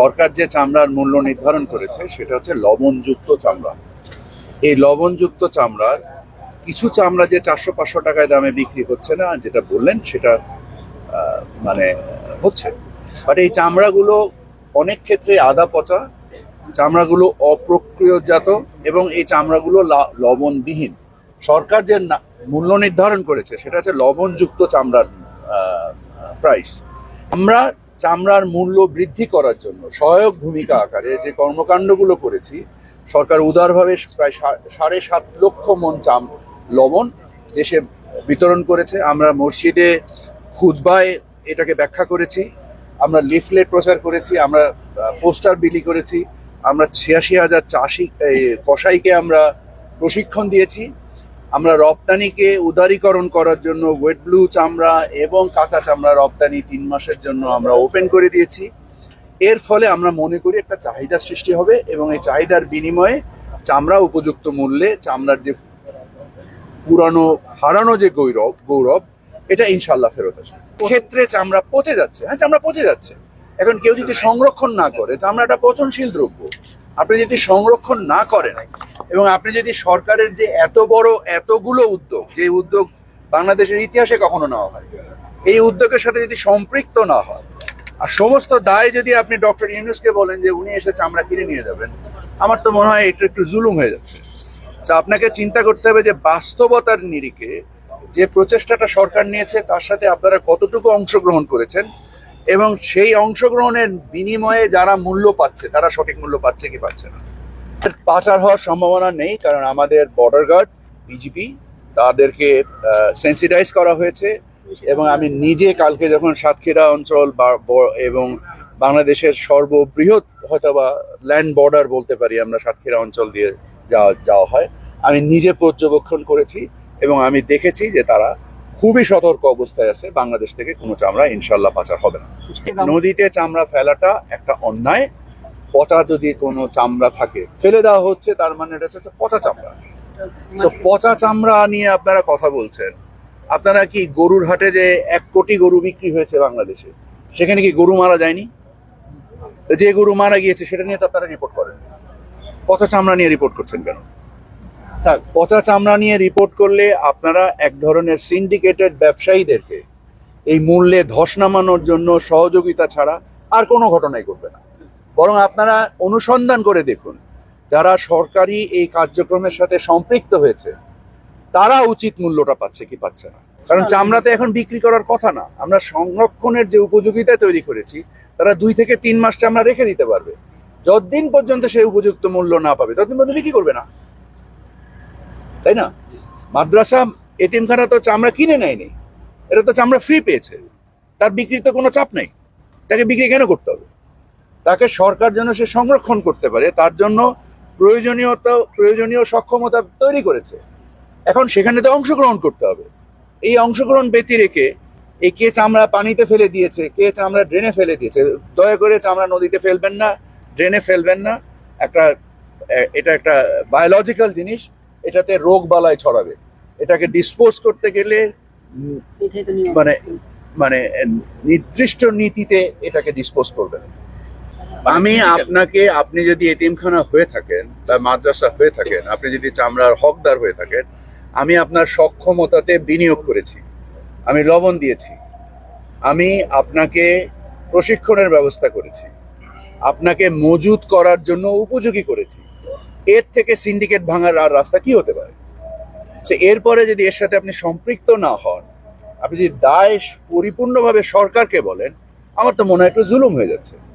সরকার যে চামড়ার মূল্য নির্ধারণ করেছে, সেটা হচ্ছে লবণযুক্ত চামড়া। এই লবণযুক্ত চামড়ার কিছু চামড়া যে চারশো পাঁচশো টাকায় দামে বিক্রি হচ্ছে না, যেটা বললেন, সেটা মানে হচ্ছে। বাট এই চামড়াগুলো অনেক ক্ষেত্রে আদা পচা, চামড়াগুলো অপ্রক্রিয়জাত, এবং এই চামড়াগুলো লবণবিহীন। সরকার যে মূল্য নির্ধারণ করেছে, সেটা হচ্ছে লবণযুক্ত চামড়ার প্রাইস আমরা চামড়ার মূল্য বৃদ্ধি করার জন্য সহায়ক ভূমিকা আকারে যে কর্মকাণ্ডগুলো করেছি সরকার উদারভাবে প্রায় সাড়ে সাত লক্ষ মন চাম লবণ দেশে বিতরণ করেছে। আমরা মসজিদে খুতবায় এটাকে ব্যাখ্যা করেছি আমরা লিফলেট প্রচার করেছি আমরা পোস্টার বিলি করেছি আমরা ছিয়াশি হাজার চাষি এই, কসাইকে আমরা প্রশিক্ষণ দিয়েছি। আমরা রপ্তানিকে উদারীকরণ করার জন্য ওয়েট ব্লু চামড়া এবং কাঁচা চামড়া রপ্তানি তিন মাসের জন্য আমরা ওপেন করে দিয়েছি। এর ফলে আমরা মনে করি একটা চাহিদার সৃষ্টি হবে এবং এই চাহিদার বিনিময়ে চামড়া উপযুক্ত মূল্যে চামড়ার যে পুরানো, হারানো যে গৌরব গৌরব, এটা ইনশাল্লাহ ফেরত আসবে। ক্ষেত্রে চামড়া পচে যাচ্ছে। হ্যাঁ চামড়া পচে যাচ্ছে। এখন কেউ যদি সংরক্ষণ না করে, চামড়াটা পচনশীল দ্রব্য। আপনি যদি সংরক্ষণ না করেন এবং আপনি যদি সরকারের যে এত বড় এতগুলো উদ্যোগ, যে উদ্যোগ বাংলাদেশের ইতিহাসে কখনো নেওয়া হয়, এই উদ্যোগের সাথে যদি সম্পৃক্ত না হয়, আর সমস্ত দায় যদি আপনি ডক্টর ইউনুসকে বলেন যে উনি এসে চামড়া কিনে নিয়ে যাবেন, আমার তো মনে হয় এটা একটু জুলুম হয়ে যাচ্ছে। তা আপনাকে চিন্তা করতে হবে যে বাস্তবতার নিরিখে যে প্রচেষ্টাটা সরকার নিয়েছে, তার সাথে আপনারা কতটুকু অংশগ্রহণ করেছেন এবং সেই অংশগ্রহণের বিনিময়ে যারা মূল্য পাচ্ছে, তারা সঠিক মূল্য পাচ্ছে কি পাচ্ছে না। পাচার হওয়ার সম্ভাবনা নেই কারণ আমাদের বর্ডার গার্ড বিজিপি তাদেরকে সেন্সিটাইজ করা হয়েছে এবং আমি নিজে কালকে যখন সাতক্ষীরা অঞ্চল এবং বাংলাদেশের সর্ববৃহৎ হয়তোবা ল্যান্ড বর্ডার বলতে পারি আমরা সাতক্ষীরা অঞ্চল দিয়ে যাওয়া যাওয়া হয় আমি নিজে পর্যবেক্ষণ করেছি এবং আমি দেখেছি যে তারা খুবই সতর্ক অবস্থায় আছে বাংলাদেশ থেকে কোনো চামড়া ইনশাল্লাহ পাচার হবে না। নদীতে চামড়া ফেলাটা একটা অন্যায় পচা যদি কোনো চামড়া থাকে ফেলে দেওয়া হচ্ছে তার মানে এটা হচ্ছে পচা চামড়া। তো পচা চামড়া নিয়ে আপনারা কথা বলছেন। আপনারা কি গরুর হাটে যে এক কোটি গরু বিক্রি হয়েছে বাংলাদেশে সেখানে কি গরু মারা যায়নি? যে গরু মারা গিয়েছে সেটা নিয়ে তো আপনারা রিপোর্ট করেন। পচা চামড়া নিয়ে রিপোর্ট করছেন কেন? স্যার। পচা চামড়া নিয়ে রিপোর্ট করলে আপনারা এক ধরনের সিন্ডিকেটেড ব্যবসায়ীদেরকে এই মূল্যে ধস নামানোর জন্য সহযোগিতা ছাড়া আর কোনো ঘটনাই করবে না। বরং আপনারা অনুসন্ধান করে দেখুন যারা সরকারি এই কার্যক্রমের সাথে সম্পৃক্ত হয়েছে তারা উচিত মূল্যটা পাচ্ছে কি পাচ্ছে না। কারণ চামড়াতে এখন বিক্রি করার কথা না। আমরা সংরক্ষণের যে উপযোগিতা তৈরি করেছি তারা দুই থেকে তিন মাস চামড়া রেখে দিতে পারবে। যতদিন পর্যন্ত সেই উপযুক্ত মূল্য না পাবে ততদিন পর্যন্ত বিক্রি করবে না। তাই না? মাদ্রাসা এতিমখানা তো চামড়া কিনে নেয়নি। এটা তো চামড়া ফ্রি পেয়েছে। তার বিক্রির তো কোনো চাপ নেই। তাকে বিক্রি কেন করতে হবে? তাকে সরকার যেন সে সংরক্ষণ করতে পারে তার জন্য প্রয়োজনীয়তা প্রয়োজনীয় সক্ষমতা তৈরি করেছে। এখন সেখানে তো অংশগ্রহণ করতে হবে। এই অংশগ্রহণ ব্যতি রেখে এই কে চামড়া পানিতে ফেলে দিয়েছে কে চামড়া ড্রেনে ফেলে দিয়েছে দয়া করে চামড়া নদীতে ফেলবেন না ড্রেনে ফেলবেন না। একটা এটা একটা বায়োলজিক্যাল জিনিস এটাতে রোগ বালাই ছড়াবে। এটাকে ডিসপোজ করতে গেলে মানে মানে নির্দিষ্ট নীতিতে এটাকে ডিসপোজ করবেন। আমি আপনাকে আপনি যদি এতিমখানা হয়ে থাকেন বা মাদ্রাসা হয়ে থাকেন আপনি যদি চামড়ার হকদার হয়ে থাকেন আমি আপনার সক্ষমতাতে বিনিয়োগ করেছি। আমি লবণ দিয়েছি। আমি আপনাকে প্রশিক্ষণের ব্যবস্থা করেছি। আপনাকে মজুত করার জন্য উপযোগী করেছি। এর থেকে সিন্ডিকেট ভাঙার আর রাস্তা কি হতে পারে? সে এরপরে যদি এর সাথে আপনি সম্পৃক্ত না হন আপনি যদি দায় পরিপূর্ণভাবে সরকারকে বলেন আমার তো মনে হয় একটু জুলুম হয়ে যাচ্ছে।